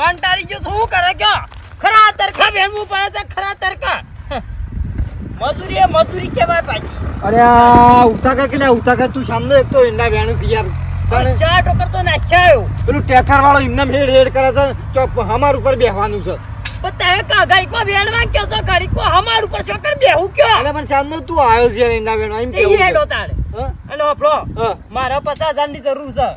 કંટાળી ગયો શું કરે કયો? ખરા તરખા ભેણવું પડે છે ખરા તરખા. મજૂરી એ મજૂરી કહેવાય પાછી. અરે આ ઉતા કર કે ના ઉતા કર તું સામે એક તો એના વેણું છે યાર પણ શા ટોકર તો નાખ્યા પેલું ટેકર વાળો એમને હેડ હેડ કરે છે તો હમાર ઉપર બેહવાનું છે. પણ તે કા ગાડીમાં વેણવા કયો છો? કો હમાર ઉપર શોકર બેહું કયો? અરે પણ સામે તું આવ્યો છે ઈંડા વેણવા એમ કેવું હેડો તાણે. હા? અને હોપલો હા. મારા પચાસ હજારની જરૂર છે.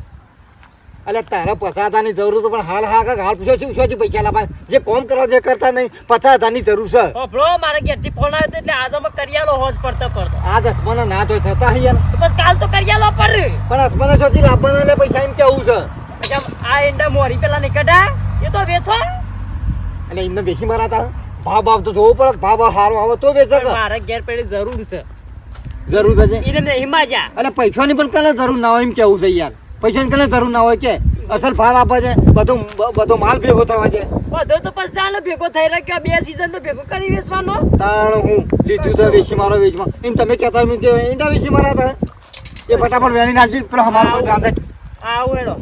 અલે તારા પચાસ હજારની જરૂર તો પણ હાલ હા હાલ પૂછો છું શું પૈસા? લાભ જે કોમ કરવા જે કરતા નહીં પચાસ હજારની જરૂર છે. હોપલો મારે ઘેરથી ફોન આવ્યો તો એટલે આજે અમે કરિયાલો હોજ પડતો પડતો. આજ હસમાના ના જોઈ થતા યાર. બસ કાલ તો કરિયાલો પર. પણ હસમાના ચોથી લાવવાના એટલે પૈસા એમ કેવું છે? પછી આ એંડા મોરી પેલા નીકળ્યા એ તો વેચો. એટલે એમને બેસી મારાતા? ભાવ ભાવ તો જોવું પડે ભાવ ભાવ સારો આવે તો વેચો મારે. મારા ઘેર પેલી જરૂર છે. જરૂર છે એને નહીં હિમાજા. એટલે પૈસાની પણ કને જરૂર ના હોય એમ કેવું છે યાર? પૈસાની કને જરૂર ના હોય કે અસલ ભાવ આપે છે બધો બધો માલ ભેગો થવા છે. બધો તો પછી જાણે ભેગો થઈ રહ્યો બે સીઝન તો ભેગો કરી વેચવાનો? તાણ હું લીધું છે વેચી મારો વેચમાં એમ તમે કહેતા એમ કે ઈંડા વેચી મારા હતા. એ ફટાફટ વેણી નાખી પેલો અમારો આવું એનો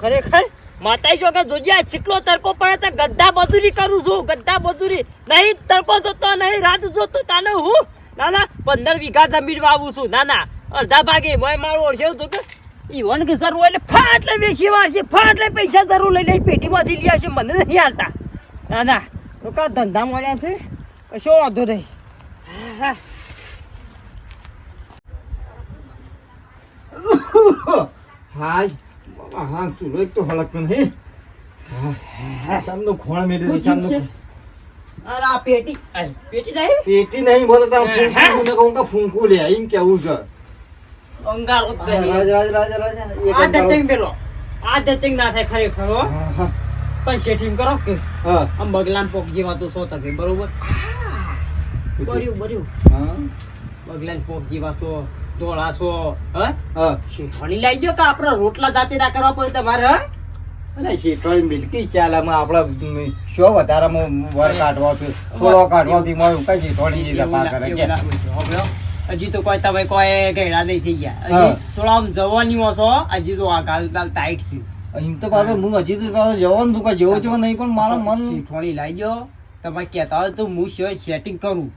ખરેખર? માતાજી જો કે જોજે આ ચીકલો તડકો પડે તો ગદ્દા મજૂરી કરું છું ગદ્દા મજૂરી. નહીં તડકો જોતો નહીં રાત જોતો તાને હું. ના ના પંદર વીઘા જમીન વાવું છું. ના ના અડધા ભાગે મોય મારું ઓળખ્યું હતું કે ઈવન કે જરૂર એટલે ફાટ લે વેચી વાળશે ફાટ લે પૈસા જરૂર લઈ લઈ પેટીમાંથી લઈ આવશે મને નહીં હાલતા. ના ના તો કા ધંધા મળ્યા છે? કશો વાંધો નહીં. હા, હાય બાબા હા ચૂલો એક તો હલક નહીં. સામનો ખોણ મેળે છે સામનો અરે આ પેટી પેટી નહીં? પેટી નહીં બોલો ફૂંકું ને કહું કે ફૂંકું લે એમ કેવું છે. અંગારો જ. રાજ રાજ રાજ રાજ આ જ પેલો. આ દત્તંગ ના થાય ખરેખર હો હા, હા, પણ શેઠીમ કરો કે? હા. આમ બગલાન પોક જેવા તો સો ટકે બરોબર? બર્યું બર્યું. હા, બગલાન પોક જેવા સો ધોળા સો હ? હા. શેઠવાણી લાવી દો કે આપણે રોટલા જાતે ના કરવા પડે તમારે હ? અને શેઠવાળી મિલકી ચાલ આમાં આપણે શો વધારામાં વર કાઢવા થોડો કાઢવાથી કઈ કરે હજી તો કોઈ તમે કોઈ ઘેડા નહીં થઈ ગયા. હજી થોડા આમ જવાની છો હજી તો આ ગાલ ગાલ ટાઈટ છે. અહીં તો પાછો હું. હજી તો પાછો જવાનું તું કઈ જેવો જેવો નહીં પણ મારા મન શેઠવાણી લાવી દો તમે કહેતા હોય તો હું સેટિંગ કરું.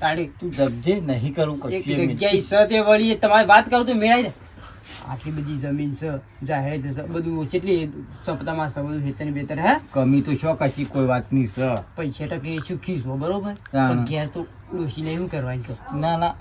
તારે તું જબજે નહીં કરું એક જગ્યાએ છે તે વળી તમારી વાત કરું તો મેળાઈ દે. આટલી બધી જમીન છે જાહેર છે બધું કેટલી સપ્તાહમાં છે બધું હેતર બેતર હે? કમી તો શો કશી કોઈ વાત નહીં છે. પૈસા ટકે સુખી છો બરોબર. પણ ઘેર તો ડોશીને શું કરવાની ના ના.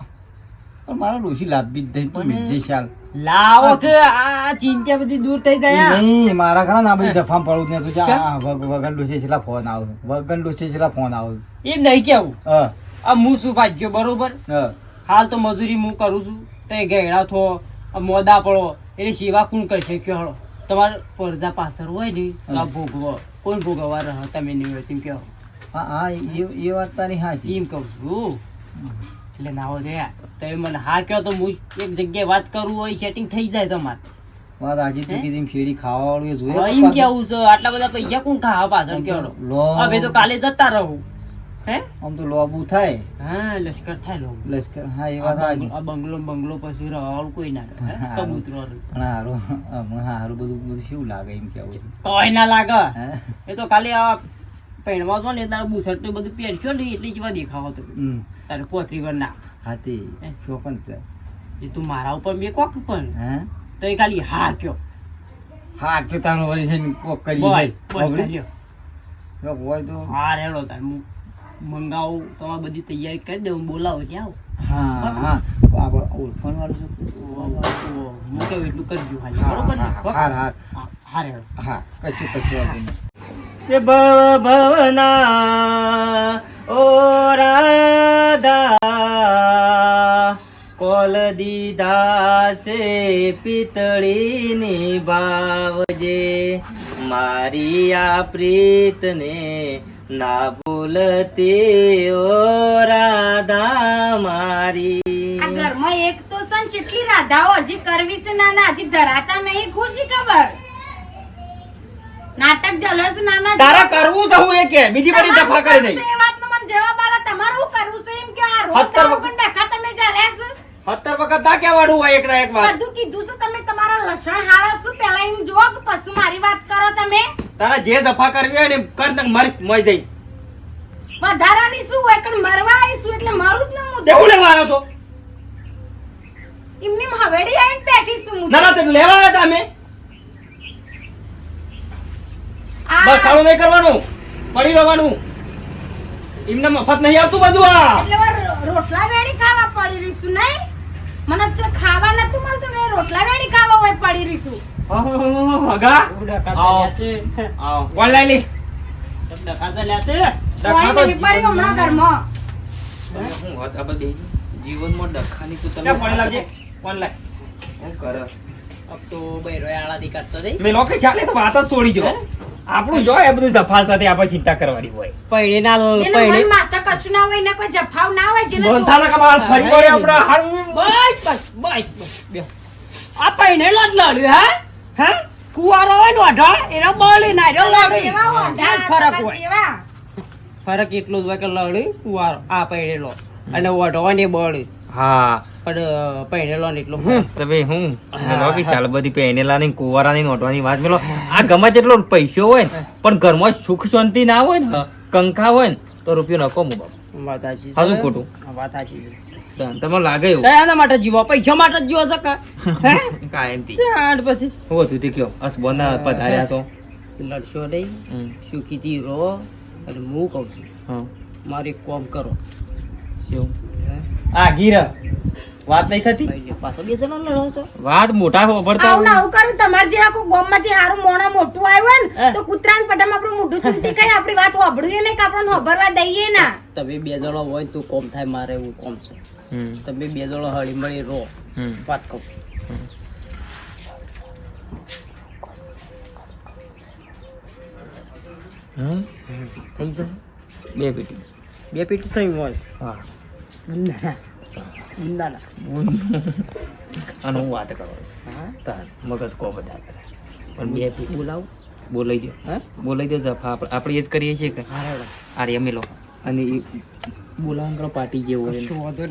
પણ મારા ડોશી લાભી જ થઈ તું મને- મિલજે શાલ. લાવો કે આ ચિંતા બધી દૂર થઈ જાય નહીં મારા ખરા ના બધી જફામ પડું ને તું વગન ડોશી છેલ્લા ફોન આવે. વગન ડોશી છેલ્લા ફોન આવે. એ નહીં કેવું. હા. આ હું શું ભાગ્યો બરોબર? હા. હાલ તો મજૂરી હું કરું છું. તે ગેડા થો મોદા પડો એટલે સેવા કોણ કરી શક્યો હળો? તમારે પડદા પાછળ હોય ને તો આ ભોગવો કોણ ભોગવવા રહો તમે નહીં હોય તેમ કહો. હા હા એ એ વાત તારી હા એમ કહું છું. એટલે નાવો હોય તો તમે મને હા કહો તો હું એક જગ્યાએ વાત કરું હોય સેટિંગ થઈ જાય તમારે. વાત આજે તો કીધી ફેરી શેરડી ખાવા વાળું જોયું એમ કેવું છે આટલા બધા પૈસા કોણ ખાવા પાછળ કેવો લો. હવે તો કાલે જતા રહું. હે? આમ તો લોબુ થાય. હા લશ્કર થાય લોબુ. લશ્કર હા એ વાત બંગલો- આ બંગલો બંગલો પછી રહેવાનું કોઈ ના. કબૂતરો. પણ હારું હારું બધું બધું શું લાગે એમ કેવું છે? કોઈ ના લાગે. એ તો ખાલી આ પહેરવા છો ને તારે બુશર્ટ ને બધું પહેરશો ને એટલે જેવા દેખાવો તો. તારે પોતરી પર ના. હાથી હે? શોકન છે? એ તું મારા ઉપર બે કોક પણ. હે? તો એ ખાલી હા કયો. હા તો તારો વળી છે કોક કરી બોલ. જો હોય તો. હા રેડો તાર. હું મંગાવું તમારે બધી તૈયારી કરી દઉં બોલાવો ત્યાં હા હા. ઓળખાણ વાળું છે. હું કહું એટલું કરજો હાલ બરોબર ને? હા હા હા હા, હા રેડો. હા કશું કશું કે ભવ ભવના ઓ રાધા કોલ દીધા છે પિતળીની ભાવજે મારી આ પ્રીતને ના ભૂલતી ઓ રાધા મારી ઘરમાં એક તો સન, જેટલી રાધાઓ હજી કરવી છે, નાના, હજી ધરાતા નહીં, ખુશી ખબર? નાટક જલસ નાના તારા કરવું તો હું એ કે બીજી બધી દફા કરી નહીં એ વાતનો મને જવાબ આલા તમારું કરવું છે એમ કે આ રોજ તારું ડખા તમે જલેસ હત્તર વખત તા કે વાડું હોય એક એક બધું કીધું છે તમે તમારા લસણ હારો શું પહેલા એમ જો પછી મારી વાત કરો તમે. તારા જે સફા કરવી હોય ને કર ને મર મોય જઈ. વધારાની શું હોય પણ મરવા આવીશું એટલે મારું જ ન મુદ્દો લેવા આવ્યો તો? એમની હવેડી આવીને બેઠીશું ના ના તે લેવા આવ્યા હતા અમે. આ- બસ ખાડું નહીં કરવાનું. પડી રહેવાનું. એમને મફત નહીં આવતું બધું આ. એટલે રોટલા વેણી ખાવા પડી રહીશું નહીં? મને જો ખાવા નતું મળતું ને રોટલા વેણી ખાવા હોય પડી રહીશું. હગા. આવો. આવો. કોણ લાઈ લે છે? હમણાં ઘરમાં. શું વાત આ બધી જીવનમાં ડખાની તો તમે ફોન લાવજે ફોન લાવ શું કરે? અબ તો બૈરો આળાદી કાઢતો જઈ મેં લોકો ચાલે તો વાત જ છોડી જો આપણું જો એ બધું જફા સાથે આપણે ચિંતા કરવાની હોય. પૈણે ના પૈણે મન માથા કશું ના હોય ને કોઈ જફાવ ના હોય જેને બંધાના કમાલ ફરી વળે આપણા હાડું બસ બસ બસ બસ આ પૈણે લો જ લડ્યું હે? હે? કુવારો હોય ને અઢળ એનો બોલી ના રહ્યો લડી. ફરક હોય. ફરક એટલો જ હોય કે લડી કુવારો આ પૈણે લો. અને ઓઢો હોય ને બળી. હા. પણ પહેરેલો ને એટલો. તમે હું? મેલો કે ચાલ બધી કુવારા ની કુવારાની નોટવાની વાત. મેલો આ ગમે તેટલો પૈસો હોય ને પણ ઘરમાં સુખ શાંતિ ના હોય ને કંકા હોય ને તો રૂપિયો નકો મુ વાત સાચી હાજુ ખોટું? વાત સાચી તમને લાગે એવું? એના માટે જીવો. પૈસા માટે જ જીવો છે કે? હે? કાયમથી આઠ પછી. હું તું તે કયો? અસબોના પધાર્યા તો. લડશો નહીં. સુખી થી રો અને હું કહું છું. હા. મારે કોમ કરો. શું? આ ગીર. વાત નહીં થતી? પાછો બે જણા લડો છો. વાત મોટા હોભળતા આવું આવું કરું. તમાર જેવા કોઈ ગોમમાંથી હારું મોણા મોટું આવ્યું. ને તો કૂતરાને પટામાં આપણું મોઢું ચૂંટી કઈ આપણી વાત હોભળવી નહીં કે આપણને હોભળવા દઈએ ના. તમે બે જણો હોય તો કોમ થાય મારે એવું કોમ છે. તમે બે જણો હળી મળી રહો. હમ. વાત કહું થઈ જાય બે પેટી. બે પેટી થઈ હોય. હા. ના ના. અને હું વાત કરો. તાર મગજ કો બધા પણ બે બોલાવ? બોલાઈ દો હા? બોલાઈ દો જફા આપણે આપણે એ જ કરીએ છીએ કે હારે અમે મેલો અને એ બોલાવવાનું કરો પાર્ટી જેવું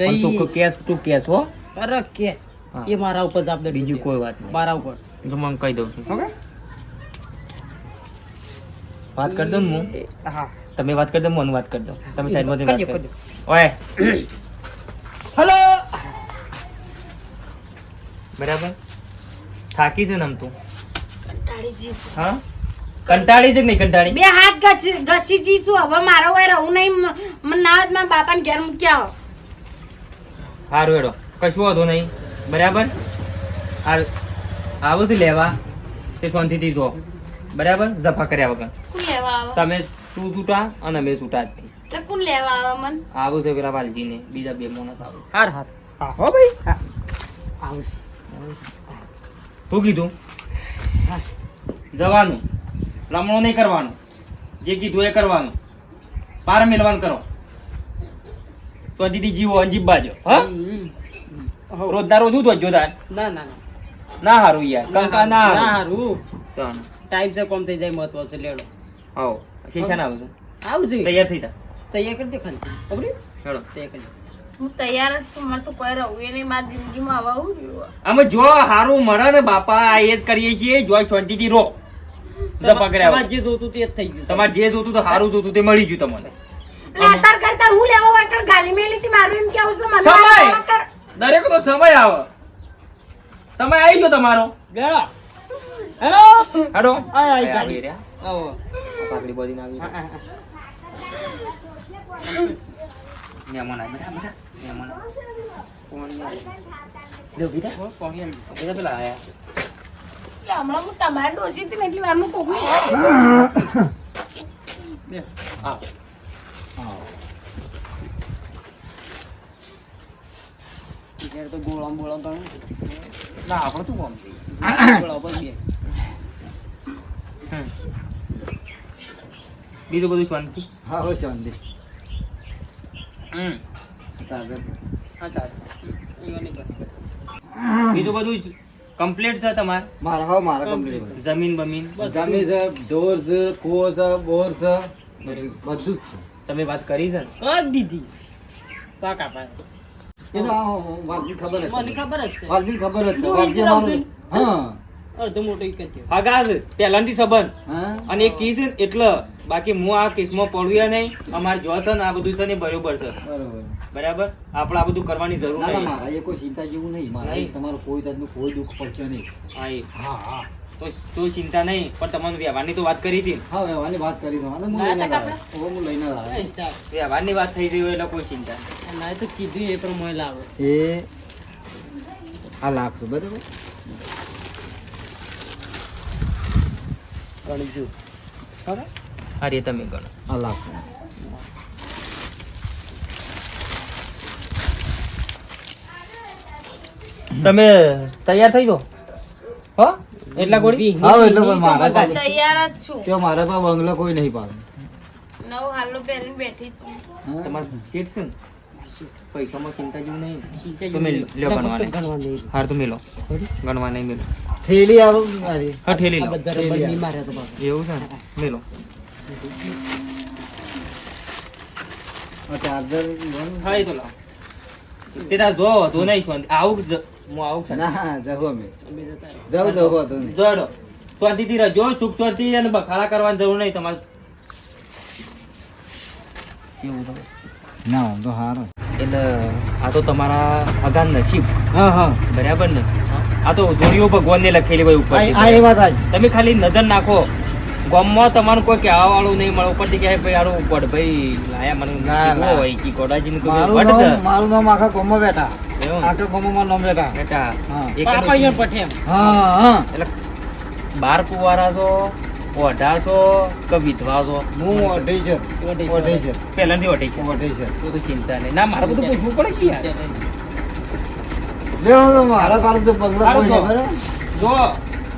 હોય કેસ ટુ કેસ હો. અરે કેસ. એ મારા ઉપર જ બીજું બીજી કોઈ વાત નહીં. મારા ઉપર. તો હું કહી દઉં છું. ઓકે? વાત કરી દઉં ને હું? હા. તમે વાત કરી દો હું વાત કરી દઉં. તમે સાઈડમાંથી વાત કરો. ઓય. હલો! બરાબર? થાકી છે ને આમ તું? કંટાળી હા? કંટાળી છે કે નહીં કંટાળી? બે હાથ ઘસી ઘસી જઈશું. હવે મારો વાય રહું નહીં. મ- મને ના હોય મારા બાપાને ઘેર મૂક્યા આવો. સારું એડો કશું વાંધો નહીં. બરાબર? હાલ આવું છે લેવા. તે શાંતિથી જો. બરાબર? જફા કર્યા વગર. તમે તું છૂટા અને અમે છૂટા જ. એટલે કોણ લેવા આવે મન? આવું છે પેલા વાલજીને. બીજા બે મોના આવું. હાર હાર. હા હો ભાઈ. હા. આવશે શું કીધું? જવાનું. રમણો નહીં કરવાનું. જે કીધું એ કરવાનું. પાર મેળવાનું કરો. શાંતિથી જીવો અને બાજો. હા? હમ. ના રોજ શું તો જોદાર ના ના ના. હારું યાર. કંકા ના હારું. ટાઈમ છે કોમ થઈ જાય મહત્વ છે લેડો. આવો. શીખ્યા ના આવું આવજો. તૈયાર થઈ તા તૈયાર કરી દે ખાલી. ખબર હેડો. તૈયાર કરી. હું તૈયાર જ છું મને તો કોઈ રહું એ નહીં મારી જિંદગીમાં આવું રહ્યું. અમે જો હારું મળે ને બાપા આ એ જ કરીએ છીએ જો શાંતિથી રો તમારે જે જોતું તે જ થઈ ગયું તમારે જે જોતું તો હારું જોતું તે મળી ગયું તમને. એટલે અત્યાર કરતા હું લેવા કારણ ગાલી મેલી હતી મારું એમ કેવું છે મને સમય! દરેક તો સમય આવે. સમય આવી ગયો તમારો. હેલો? આવી ગાડી. આવો. આવી હા, રહ્યા. હા, હા. મહેમાન આવ્યા, બધા, બધા. મહેમાન આવ્યા. પાણી આવે. લ્યો, બીજા. હો, પાણી આવી. બીજા પેલા આયા. એટલે હમણાં હું તમારી ડોસી હતી ને એટલી વારમાં કોક બે. આવો. ત્યારે તો ગોળામ બોળામ તમે ના આપણે શું કામ છે? ગોળા પર બે. હમ. બીજું બધું શાંતિ હા હો શાંતિ હમ. તારે હા ચાલ એવા નહીં કરે. બીજું બધું કમ્પ્લીટ છે તમારે? મારા હા મારા કમ્પ્લીટ જમીન બમીન? જમી છે ઢોર છે કુવો છે બોર છે બધું જ તમે વાત કરી છે? કર દીધી. પાકા પાકા એ તો વાલજી ખબર જ મને ખબર જ છે. વાલજી ખબર જ છે. વાલજી હા. અડધો મોટો એક જ છે. હગા છે પહેલાંથી સંબંધ. હા? અને એક કી છે ને એટલે બાકી હું આ કેસમાં પડ્યું નહીં અમારે જો છે ને આ બધું છે ને બરોબર છે. બરોબર. બરાબર? આપણે આ બધું કરવાની જરૂર નહીં. મારા એ કોઈ ચિંતા જેવું નહીં. મારા તમારું કોઈ જાતનું કોઈ દુઃખ પડશે નહીં. હા હા હા. તો તો ચિંતા નહીં પણ તમારું વ્યવહારની તો વાત કરી હતી હા વ્યવહારની વાત કરી તો હું લઈને આવ્યો. હું લઈને આવ્યો. વ્યવહારની વાત થઈ રહી હોય એટલે કોઈ ચિંતા નહીં. ના તો કીધું એ પ્રમાણે લાવો. એ આ લાગશું છે બરોબર? ગણજો. ખબર આ રે તમે ગણો. આ લાખ છે. તમે તૈયાર થઈ જાઓ હો? એટલા ગોળી? હા એટલે પણ મારા પાસે તૈયાર જ છું. કે મારા પાસે બંગલો કોઈ નહીં પાડે. નવ હાલો પહેરીને બેઠી છું. તમારું સીટ છે ને? પૈસામાં ચિંતા જેવું નહીં. ચિંતા તમે લ્યો ગણવા નહીં. હાર તો મેલો. ગણવા નહીં મેલો. થેલી આવો મારી હા થેલી લો. એવું છે મેલો. ચાર્જર હા એ તો લાવ. તે તાર જો તો નહીં આવું હું આવું ના જવો જવો તો જોડો. શાંતિથી રહેજો. સુખ શાંતિ અને બખાડા કરવાની જરૂર નહીં તમારે. એવું તો ના આમ તો હારો. એટલે આ તો તમારા અગાન નસીબ. હા હા. બરાબર ને? આ તો જોડીઓ ભગવાનને લખેલી હોય ઉપર આ એ વાત આજ. તમે ખાલી નજર નાખો. ગામમાં તમારું કોઈ કહેવા વાળું નહીં મળે ઉપરથી કહે ભાઈ આરો ઉપર ભાઈ લાયા મને ના, ના. હોય કે ને કોઈ મારું નામ મારું નામ આખા ગામમાં બેઠા. આખા ગામમાં મારું નામ બેઠા. બેઠા. હા. એક પાપા અહીંયા પઠે હા હા. એટલે બાર કુવારા છો ઓઢા છો કે વિધવા છો હું ઓઢી છે. ઓઢી છે. પહેલાથી ઓઢી છે. ઓઢી છે. તો તો ચિંતા નહીં. ના મારે બધું પૂછવું પડે કે યાર મારા પાસે તો જો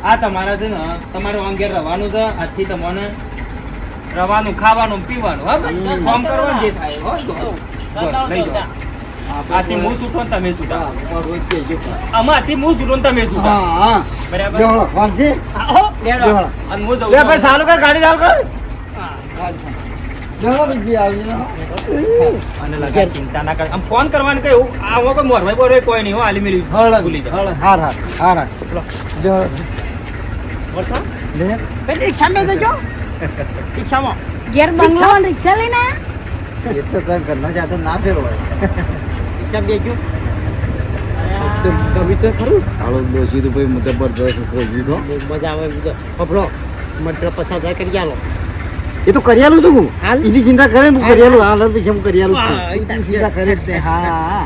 આ તમારા છે ને તમારે વાંગેર રવાનું છે. આજથી તમને રવાનું ખાવાનું પીવાનું. હા. ફોર્મ કરવાનું જે થાય. હો લઈ જાઓ. આથી હું છૂટો તમે છૂટા આમાંથી હું છૂટો ને તમે છૂટા હા બરાબર લેવડો, ફોનથી? આહો, લેડો. અને હું જઉં લે ભાઈ ચાલુ કર ગાડી ચાલુ કર હા. લેવડો બીજી આવી જાઓ. અને લગા ચિંતા ના કર આમ ફોન કરવાનું કઈ એવું આ હું મોરભાઈ બોરભાઈ કોઈ નહીં હો આલી મેલી હળદ, ભૂલી જાઓ હાર હાર હાર હાર. લેવડો. બોલતો? લે. પેલી રિક્ષામાં રિક્ષામાં. ઘેર બંગલો રિક્ષા લઈને ના ફેરવાય. અરે આ ગમી તો ખરું. હાલો ડોશી તો ભાઈ જશે ખોજ્યું તો. મજા આવે. ફફડો. મટર પસાર થાય કરી આલો. એ તો કરિયાલું છું હાલ. એની ચિંતા કરે ને હું કરિયાલું હાલ પછી હું કરિયાલું છું ચિંતા કરે જ હા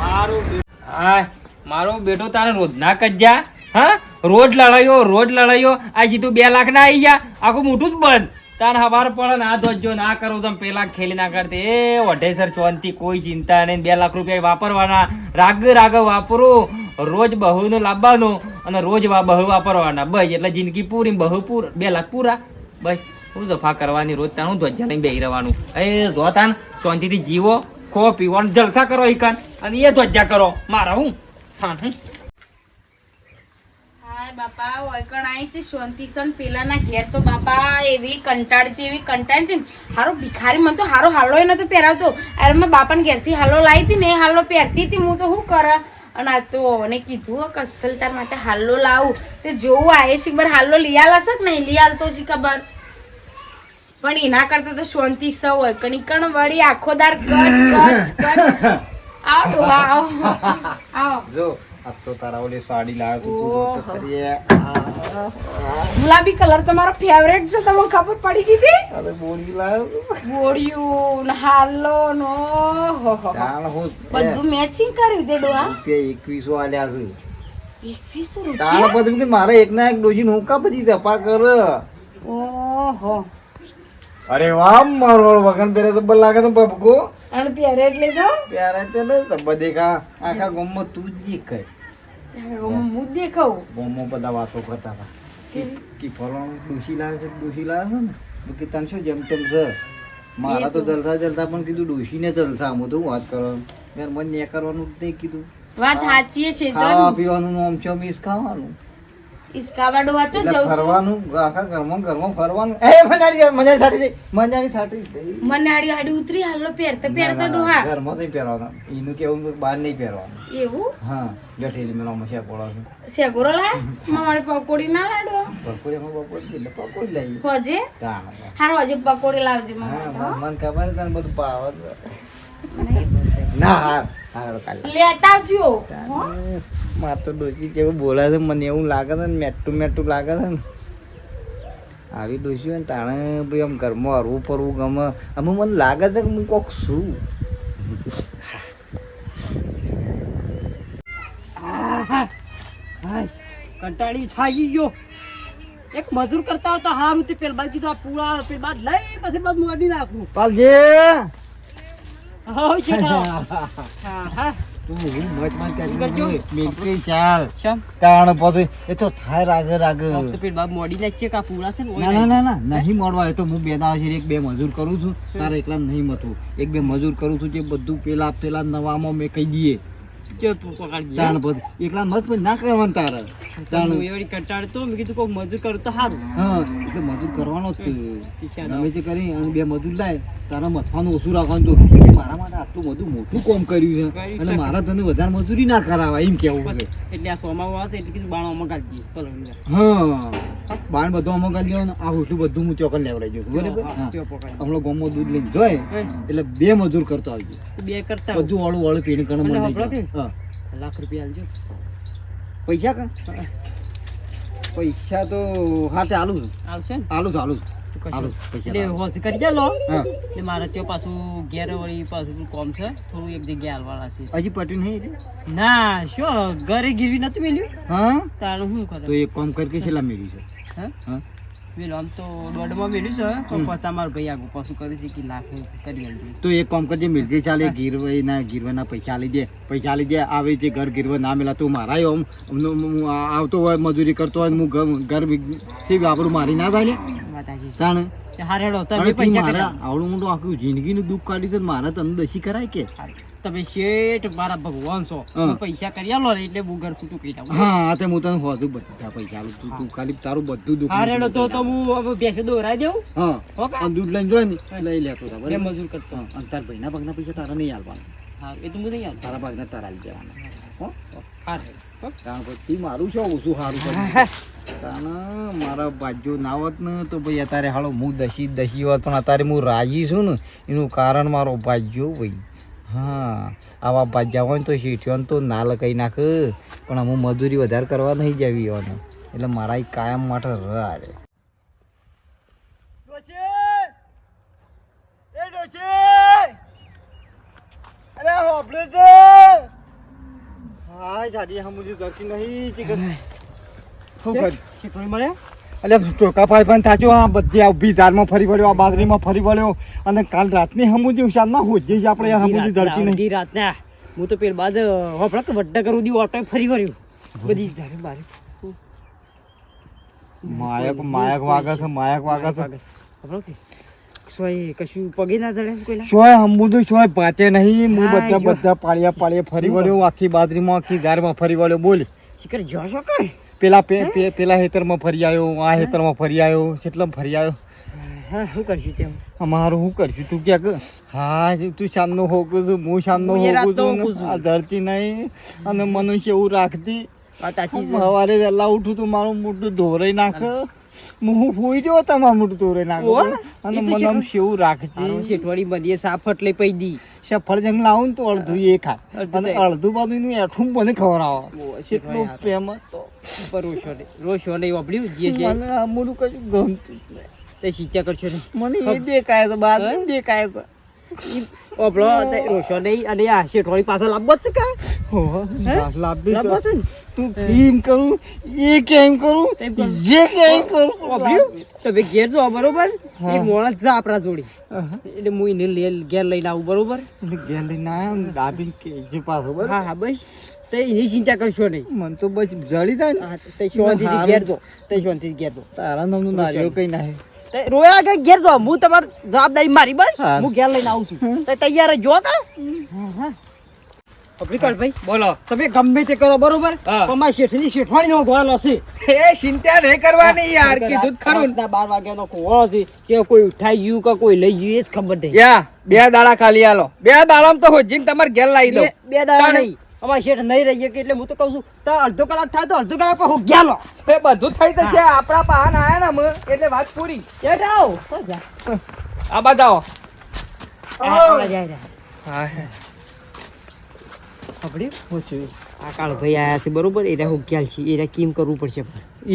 મારું હા મારો બેટો તારે રોજ ના કજ્જા હા રોજ લડાયો રોજ લડાયો આ સીધું બે લાખ ના આવી ગયા આખું મોટું જ બંધ તાર હવાર પડે ને આ ધોજો ના કરું તમે પેલા ખેલી ના કરતી એ વઢેસર શાંતિ કોઈ ચિંતા નહીં. બે લાખ રૂપિયા વાપરવાના. રાગ રાગ વાપરું. રોજ બહુનું લાવવાનું અને રોજ બહુ વાપરવાના. બસ એટલે જિંદગી પૂરી બહુ પૂર. બે લાખ પૂરા. બસ. હું જફા કરવાની રોજ તાણ હું ધ્વજા લઈને બેહી રહેવાનું. એ જો તાન શાંતિથી જીવો, ખો, પીવો જલસા કરો ઈકાન અને એ ધ્વજા કરો. મારા હું? હા હું? હાય બાપા ઓયકણ આઈ તે શાંતિસન પેલાના ઘેર તો બાપા એવી કંટાળતી એવી કંટાળતી ને હારો ભિખારી મને તો હારો હાલો એ નતો પહેરાવતો. અરે મેં બાપાને ઘેરથી હાલો લાવી હતી ને એ હાલો પહેરતી હતી હું તો શું કર? અને આ તો મને કીધું કસલ તાર માટે હાલો લાવું. તે જોવું આવે છે ખબર હાલો લઈ આલશે કે નહીં લઈ આલતો છે ખબર પણ એના કરતા તો શાંતિ સૌ હોય કણી કણ વળી આખો દાર કચ કચ કચ આવો આવો. આવો. જો. આ તો તારા ઓલી સાડી લાવ્યો તો તું. તો કરીએ ગુલાબી કલર તમારો ફેવરેટ છે તમને ખબર પડી જીતી? અરે બોડી લાવ્યો તું. ગોળિયું ને હાલો નો. હો હો. બધું મેચિંગ કર્યું તે ડોહા? રૂપિયા એકવીસો આલ્યા છે. એકવીસો રૂપિયા? પછી કે મારે એક ના એક ડોજી હું કા બધી જપા કર? ઓહો. અરે વાહ મારો વગન પહેરે તો લાગે તો બબકો અને પહેરે એટલે તો? પહેરે એટલે ને સબ્બા દેખા આખા ગામમાં તું જ દેખાય. હું કહું બોમો બધા વાતો કરતા હતા. કે ફલાણું ડોસી લાવે છે ડોસી લાવે છે ને? કે તને શું જેમ તેમ છે? મારા તો જલસા જલસા પણ કીધું ડોશીને જલસા હું તો વાત કરવાનું યાર મને ને કરવાનું જ નહીં કીધું. વાત સાચી છે ખાવા પીવાનું આમ છો મીસ ખાવાનું? ઈસકાવા વાંચો જઉં ફરવાનું આખા ઘરમાં ઘરમાં ફરવાનું. એ મજાની મજાની સાડી દે સાડી દે. હાડી ઉતરી હાલો પહેરતા પહેરતા ડોહા. ઘરમાં તો પહેરવાનું. એનું કેવું બહાર નહીં પહેરવાનું. એવું? હા જઠેલી મેલો મસ્યા પોળો છે. શેગોરો લા મારે પકોડી ના લાડો પકોડી માં પકોડી એટલે પકોડી લઈ હોજે? હારો હજે પકોડી લાવજે હા મન મને ખબર તને બધું પાવ. ના હાર. લેતા આવજો હો? માર તો ડોસી જેવું બોલે છે મને એવું લાગે છે ને મેટું મેટું લાગે છે ને. આવી ડોસી હોય ને તાણે ભાઈ આમ ઘરમાં હરવું ફરવું ગમે. અમે મને લાગે છે કે હું કોક છું. કંટાળી છાઈ ગયો. એક મજૂર કરતા હોય તો હારું તે પેલ બાદ કીધું આ પૂળા પેલ બાદ લઈ પછી બાદ મોડી નાખું. પાલજી! હા છે? હા હા. નહીં મળવા એ તો હું બે દાડા છે એક બે મજૂર કરું છું. તારે એટલા નહીં મતું એક બે મજૂર કરું છું જે બધું પેલા પેલા નવામાં મેં કહી દઈએ. એકલા મત ના કરવાનું તારે. કંટાળતો મેં કીધું કોઈ મજૂર કરું તો સારું. હા એટલે મજૂર કરવાનો જ છે. કરી અને બે મજૂર લાય તારા મથવાનું ઓછું રાખવાનું તો. મારા માટે આટલું બધું મોટું કામ કર્યું છે અને મારા તને વધારે મજૂરી ના કરાવાય એમ કેવું છે. એટલે આ સોમાવું આવશે એટલે કીધું બાણ અમે કાઢી હા. બાણ બધું આમાં કાઢી લેવાનું. આ હોટલું બધું હું ચોકન લેવડાવી દઉં બરાબર. હમણાં ગોમો દૂધ લઈને જોય એટલે બે મજૂર કરતો આવજો. બે કરતા. બધું વાળું વાળું પીણ કણ મને લાખ રૂપિયા આલજો. પૈસા કા? પૈસા તો હા તે આલું છું. આલું છું આલું છું આલું છું. હોજ કરી પટ્યું નહીં ના શું? ઘરે ગીરવી નતું મેલ્યું? હા? તારું શું તો એક કામ કરી કે છેલ્લા મેળ્યું છે? હા? આમ તો દોઢમાં મેલ્યું છે. પણ મારા ભાઈ આગળ પાછું કરી છે કે લાખ કરી તો એક કામ કરજે મિલજે ચાલે ગીરવાઈ ના ગીરવાના પૈસા આલી દે. પૈસા લીધે આવી જે ઘર ગીરવે ના મેલા તું મારા આમ હું આવતો હોય મજૂરી કરતો હોય ને હું ઘર- ઘરથી આપણું મારી ના થાય આવી તાણ? આવડું મોટું આખું જિંદગીનું દુઃખ કાઢી છે ને મારા તને દશી કરાય કે? તમે શેઠ મારા ભગવાન છો. પૈસા કરી આલો એટલે હું ઘર કહી હા તે હું તને હોજું બધા પૈસા આલું તું તું ખાલી તારું બધું દુઃખ હારે તો તો હું દોરાઈ? અને દૂધ લઈને જોઈ લઈ લેતો મજૂર કરતો. હા અને તારા ભાઈના ભાગના પૈસા તારા નહીં આલવાના. હા એ તો તારા ભાગના તારા દેવાના હો. કારણ પછી મારું છે ઓછું સારું કારણ મારા બાજુ ના હોત ને તો ભાઈ અત્યારે હાલો હું દસી દસી હોત પણ અત્યારે હું રાજી છું ને એનું કારણ મારો ભાજ્યો ભાઈ હા આવા ભાજ્યા હોય ને તો શેઠિયોને તો ના લગાઈ નાખ. પણ હું મજૂરી વધારે કરવા નહીં જવી હોને એટલે મારા કાયમ માટે ર આરે અરે હોબળે છે. હા જાડી હમુજી જરતી નહીં ચિકન. શું? કર શીખવાડી મળે? એટલે ચોકા પાઈ પણ થાચો. આ બધી આ ઊભી ઝાડમાં ફરી વળ્યો આ બાજરીમાં ફરી વળ્યો. અને કાલ રાતની હમુજી શામ ના હોજી આપણે યાર હમુજી જડતી નહીં. રાતના. હું તો પેલ બાદ હોપડા કે વડ્ડા કરું દી ઓટો ફરી વળ્યો. બધી જારે બારે. માયક માયક વાગે છે માયક વાગે છે. હોપડો કે. સોય કશું પગે ના કોઈલા પાતે નહીં. હું બધા બધા પાળિયા પાળિયા ફરી વળ્યો આખી બાજરીમાં આખી ઝાડમાં ફરી વળ્યો બોલ. શિખર જો છો કર પેલા હેતરમાં ફરી આવ્યો આ હેતરમાં ફરી આવ્યો કેટલામાં ફરી આવ્યો. હા શું કરશું તેમ? અમારું શું કરશું? તું ક્યાંક હા તું શામનો હોકું છું હું શામનો હોકું છું આ ધરતી નહીં અને મનુષ્ય એવું રાખતી. સવારે વહેલા ઉઠું તું મારું મોટું ધોરાઈ નાખ. હું હુઈ જો તમારું મોઢું ધોરાઈ નાખ અને મને આમ શેવું તારો શેઠવાડી બધીએ સાફટ લઈ પઈ દી. સફરજન લાવું ને તો અડધું એ ખાય અડધું અને બાજુ એનું એઠું મને ખવડાવો કેટલું પ્રેમ હતો. રોશો ને રોશો ને વાપર્યું જે છે. મને આ મોઢું કશું ગમતું જ નહીં. તે શીખ્યા કરશો ને. મને એ દેખાય છે બહાર દેખાય છે. ઓપડો તે રોશો નહીં અને આ પાછળ લાવવો જ છે કા લાવવો તો. છે તું એમ કરું એ કેમ કરું. જે કેમ કરું વાપર્યું તમે ઘેર જો બરોબર. એ મોણસ જા આપણા જોડી. એટલે હું એને લે- ઘેર લઈને આવું બરોબર ઘેર લઈને આવ્યો ને ડાબીને કેજો પાછો બરાબર હા હા બસ તે એની ચિંતા કરશો નહીં મન તો બસ જળી થાય ને તે શાંતિથી. ઘેર જો તે શાંતિથી ઘેર દો તારા નામનું નારિયો કઈ નાખે રોયા કે ઘેર જો હું તમારી જવાબદારી મારી બસ. હું. ઘેર લઈને આવું છું. તો તૈયાર જો કા? વિકાસભાઈ બોલો. તમે ગમે તે કરો બરોબર? તમારી શેઠની શેઠવાણી નો ગોળ હશે એ ચિંતા નહીં કરવાની યાર કીધું ખરું બાર વાગ્યાનો કુવાળો છે. કે કોઈ ઉઠાઈ ગયું કે કોઈ લઈ ગયું એ જ ખબર નહીં. યા બે દાડા ખાલી આલો. બે દાડામાં તો હોજીને તમારે ઘેર લાવી દો બે બે દાડા નહીં. અમારા શેઠ નહીં રહીએ કે એટલે હું તો કહું છું તો અડધો કલાક થાય તો અડધો કલાક પર હું ગયા લો. એ બધું થઈ જશે આપણા પાન આયા ને અમે, એટલે વાત પૂરી. શેઠ આવો. આ આવા. આ કાળભાઈ આયા છે બરોબર? એટલે હું ખ્યાલ છે એરા કેમ કરવું પડશે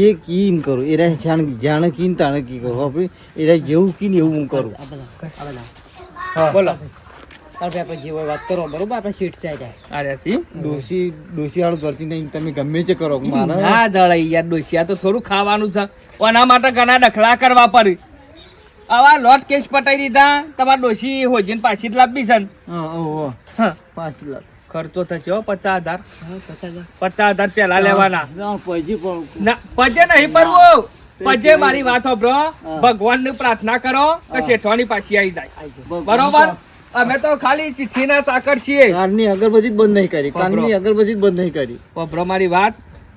એ કીમ કરું એરા જાણ જાણે કીન તાણે કી કરું આપણે એરા જેવું કીન એવું હું કરું. બોલો. આપણે જે હોય વાત કરો બરોબર? આપણે શીટ ચાઈ જાય અરે સી ડોસી ડોસી વાળું ધરતી નહીં તમે ગમે છે કરો. મારા ના દળાઈ યાર ડોશિયા તો થોડું ખાવાનું છે. ઓના માટે ઘણા ડખલા કરવા પડી આવા લોટ કેસ પટાઈ દીધા તમારા ડોસી હોજીન પાછી જ લાવવી છે. હા ઓહો હા. ખર્ચો થશે પચાસ હજાર. પચાસ હજાર. પેલા લેવાના. ના, પછી પજે નહીં પરવું પજે મારી વાત સાંભળો. ભગવાનની પ્રાર્થના કરો કે શેઠવાની પાછી આવી જાય. બરોબર? અમે તો ખાલી ચિઠ્ઠીના ચાકર છીએ. કાનની અગરબત્તી બંધ નહીં કરી. કાનની અગરબત્તી બંધ નહીં કરી. મારી વાત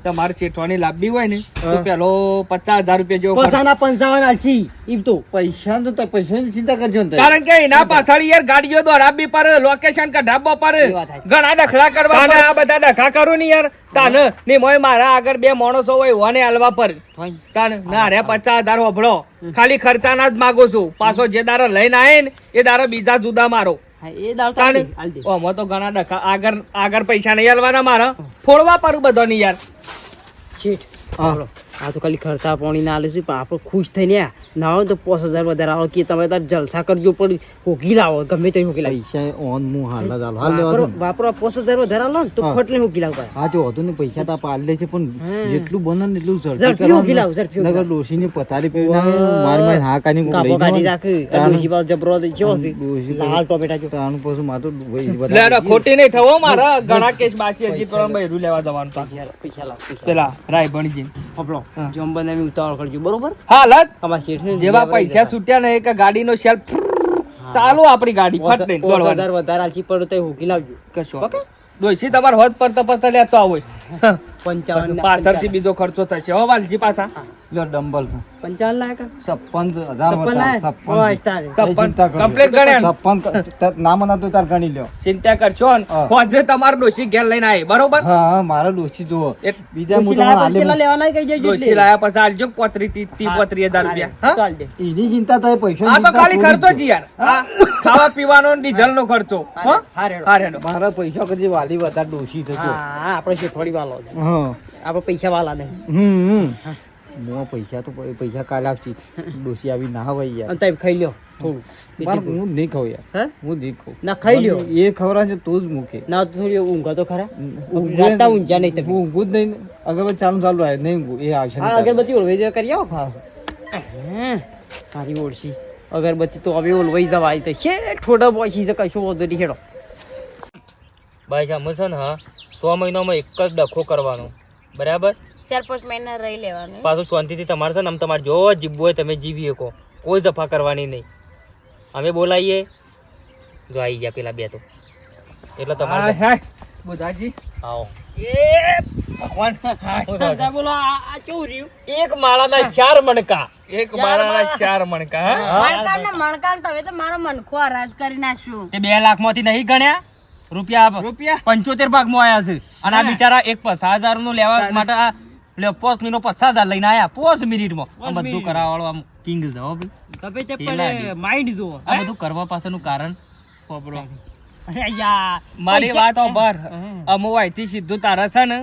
તમારે શેઠવાની લાંબી હોય ને તો પેલો પચાસ હજાર રૂપિયા જેવો પૈસાના પંચાવન આછી એમ તો. પૈસા તો પૈસાની ચિંતા કરજો ને કારણ કે એના પાછળ યાર ગાડીઓ દોડાવવી પર લોકેશન કઢાવવા પર એ ઘણા ડખલા કરવા પર. આ બધા ડખા કરું ને યાર. તાને ને મોય મારા આગળ બે માણસો હોય ઓને હાલવા પર. તાન ના રે પચાસ હજાર ઓભળો ખાલી ખર્ચાના જ માગો છું. પાછો જે દારો લઈને આવે ને એ દારો બીજા જુદા મારો. એ. ઓમાં તો ઘણા ડખા. આગળ આગળ પૈસા નહીં હાલવાના મારા. ફોડવા પારું બધોની યાર. છીટ હા. આ તો ખાલી ખર્ચા પાણી ના આલે છે પણ આપણે ખુશ થઈને આયા. ના હોય તો પાંચ હજાર વધારે આવો કે તમે તાર જલસા કરજો પણ હોકી લાવો ગમે તે હોકી લાવી. પૈસા ઓન મુ હાલ હાલ વાપરો વાપરો પાંચ હજાર વધારે આલો ને તો. ફટલે હોગી લાવ હા તો હતો ને પૈસા તા પાલ લે છે પણ. જેટલું બને ને એટલું ઝડપી કરવાનું. ઉગી લાવ, ઝડપી નગર નકર ને પથારી પહેરી ના મારી મારી હા કાની મુ લઈ કાઢી. રાખે ડોશી બાજુ જબરો દે છે લાલ ટોમેટા જો. તાણ પછી મારે તો ભાઈ લે ખોટી નહીં થવો મારા ઘણા કેસ બાકી હજી તો રૂ લેવા જવાનું. પૈસા લાવ પેલા રાય ભણીજી. હપલો હા. જમ બનાવી ઉતાવળ કરજો. બરોબર? હાલ જ અમારા શેઠને જેવા પૈસા છૂટ્યા ને કે ગાડીનો શેલ્ફ ચાલુ આપણી ગાડી ફટ પાંચ વધારે આલસી પડો તો હુકી લાવજો. કશો ડોશી તમારે હોત પડતા પડતા લેતો આવો. પંચાવન પાછળથી બીજો ખર્ચો થશે. હો વાલજી પાછા. લો ડંબલ છે. લાખ? ગણ્યા ને? ના તો તાર ગણી લ્યો. ચિંતા કરશો ને. તમારો ડોશી ઘેર લઈને આવે બરોબર? હા હા ડોશી જુઓ. બીજા લેવાના ડોશી લાયા પછી આલજો રૂપિયા હા? ચાલ દે. એની ચિંતા થાય પૈસા આ તો ખાલી ખર્ચો જ યાર. ખાવા પીવાનો ડીઝલ નો ખર્ચો હા? રેડો. મારા પૈસા કરજે વાલી વધારે ડોશી થતો હા આપણે શેઠવાડી વાલો છે. હા. આપણે પૈસા વાલા હમ હમ. મોં પૈસા તો પૈસા કાલે આવશે. ડોશી આવી ના હોય યાર. અને તમે ખાઈ લ્યો. થોડું. મારે હું નહીં ખાઉં યાર. હે? હું નહીં ખાઉં. ના ખાઈ લ્યો. એ ખવડાવે છે તો જ મૂકે. ના તો થોડી ઊંઘા તો ખરા. ઊંઘતા ઊંઘ્યા નહીં તમે. ઊંઘું જ નહીં. અગરબત્તી ચાલુ ચાલુ રહે નહીં ઊંઘું. એ આવશે હા. અગરબત્તી ઓળવાઈ જવા કરી આવો હા તારી ઓળશી. અગરબત્તી તો હવે ઓલવાઈ જવાય તો છે થોડા પહોંચી છે કશું વધુ નહીં હેડો. ભાઈ અમે છે ને હા? સો મહિનામાં એક જ ડખો કરવાનો. બરાબર? ચાર પાંચ મહિના રહી લેવાનું. પાછું શાંતિથી તમારે છે ને આમ તમારે જો જીવવું હોય તમે જીવી શકો. કોઈ જફા કરવાની નહીં. અમે બોલાવીએ જો આવી ગયા પેલા બે તો. એટલે તમારે બુધાજી. આવો. એ ભગવાન. બોલો આ કેવું રહ્યું? એક માળાના ચાર મણકા. એક માળાના ચાર મણકા હા? મણકામ તમે તો મારો મનખો હરાજ કરી નાખ્યું. તે બે લાખમાંથી નહીં ગણ્યા. રૂપિયા રૂપિયા? પંચોતેર ભાગમાં આયા છે. અને આ બિચારા એક પચાસ હજારનું લેવા માટે આ લે પોસ મિનિટ પચાસ હજાર લઈને આયા પોસ મિનિટમાં. આ બધું કરવા વાળો આમ કિંગ છે હો ભાઈ. માઇન્ડ જુઓ. આ બધું કરવા પાછળનું કારણ પોપડો. અરે મારી વાત હમ. અમુ અહીંથી સીધું તારા છે ને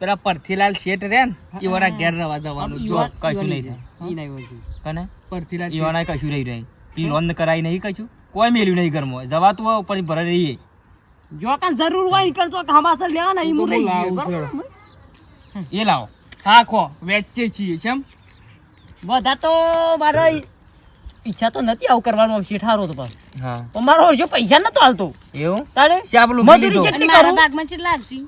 પેલા પરથીલાલ શેઠ રે ને ઈવાના ઘેર રવા જવાનું. જો કશું નહીં રહે કને? પરથીલાલ ઈવાના કશું રહી. રહે પી લોન કરાઈ નહીં કશું. કોઈ મેલ્યું નહીં ઘરમાં. જવાતું હોય પણ ભરે રહીએ. જો કાં જરૂર હોય કરજો તો હમાસર લેવા નહીં હું લઈ એ લાવો. આખો વેચે છીએ કેમ બધા તો મારા ઈચ્છા તો નથી આવું કરવાનું શેઠારો તો પણ હા. મારો જો પૈસા નતો હાલતો. એવું? તારે મજૂરી મારા કરું? ભાગમાં કેટલા આપશી?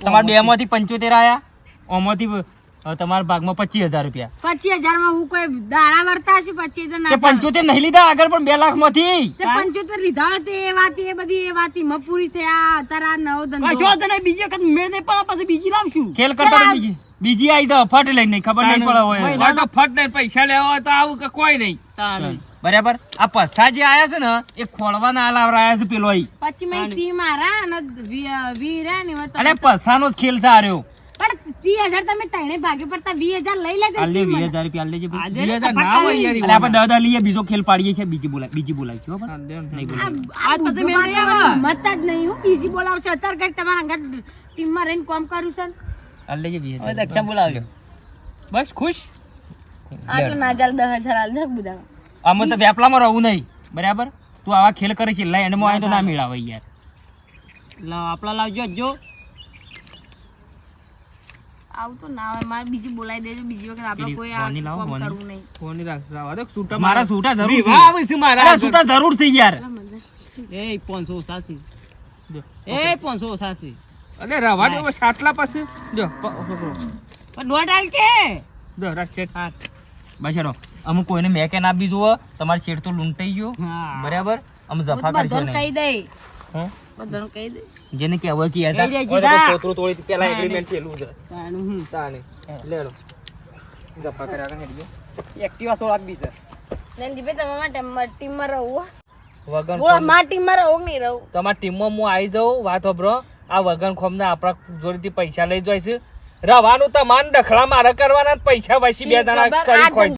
તમારા બે માંથી પંચોતેર આયા ઓમાંથી તમારા ભાગમાં પચીસ હજાર રૂપિયા. પચીસ હજારમાં હું કોઈ દાણા વળતા છે પચીસ હજાર પંચોતેર નહીં લીધા આગળ પણ બે લાખમાંથી પંચોતેર લીધા તે એ વાત એ બધી એ વાતમાં પૂરી થઈ. આ તારા નવો ધંધો. કશો તને બીજી વખત મેળ નહીં પડે પછી બીજી લાવશું. ખેલ કરતા બીજી. બીજી આવી જાવ ફટ લઈને નહીં ખબર નહીં પડે હોય. તો ફટ નહીં પૈસા લેવા હોય તો આવું કે કોઈ નહીં. બરાબર. આ પસ્સા જે આયા છે ને એ ખોળવાના હાલ આવરાયા છે પેલો પછી મેં તી મારા અને વી વી રહ્યા ને અરે પસ્સાનો જ ખેલ છે આ રહ્યો પણ ત્રીસ હજાર તમે ત્રણે ભાગે પડતા વીસ હજાર લઈ લેજો હાલ વીસ હજાર રૂપિયા લેજે ભાઈ. આજે હજાર ના હોય યાર. આપણે દસ દસ લઈએ બીજો ખેલ પાડીએ છીએ બીજી બોલાય બીજી બોલાય. છે હો ભાઈ. હા, નહીં આ- બોલાય. આ આજ પછી મેળ નહીં આવે. હિંમત જ નહીં હું. બીજી બોલાવશે. અત્યારે કઈ તમારા અંગત ટીમમાં રહીને કામ કરું છે હાલ લેજે વીસ હજાર. દક્ષા બોલાવજો બસ ખુશ? આ ના ચાલ દસ હજાર હાલ જાક બધા અમે તો વેપલામાં રહું નહીં. બરાબર? તું આવા ખેલ કરે છે લઈ એન્ડમાં આવે તો ના મેળાવે યાર. લાવ આપલા લાવજો જો. આવું ના હોય મારે બીજી બોલાવી દેજો બીજી વખત આપણે કોઈ આ બોની લાવો, કામ બોની. કરવું નહીં. ફોન રાખ રાખ. અરે છૂટા મારા સૂટા જરૂર છે. આવે છે મારા મારા સૂટા જરૂર છે યાર. એ પાંચસો સાસી એ પાંચસો સાસી અરે રવા દે સાટલા પાસે. જો પણ નોટ આલ કે. જો રાખ અમુક કોઈને મેં કે ના બી જુઓ તમારે શેઠ તો લૂંટાઈ ગયો. હા. બરાબર? અમે જફા કરશો કહી નહીં? બધાને કહી જેને કહેવાય કે હતા. ઓરે પોતરું તોડી પેલા એગ્રીમેન્ટ થયેલું છે. તાણું હું. તાણે. લેડો જફા કર્યા આગળ હેડજો. એક્ટિવા સોળ આપી છે. નંદીભાઈ તમારા માટે ટીમમાં રહું. વગન બોલો મારી ટીમમાં રહું તમાર નહીં રહું? તમારી ટીમમાં હું આવી જાઉં વાત હબરો આ વગન ખોમને આપણા જોડેથી પૈસા લઈ જાય છે. રવાનું તમારે ડખલા મારે કરવાના પૈસા પછી બે જણા કરી ખોઈ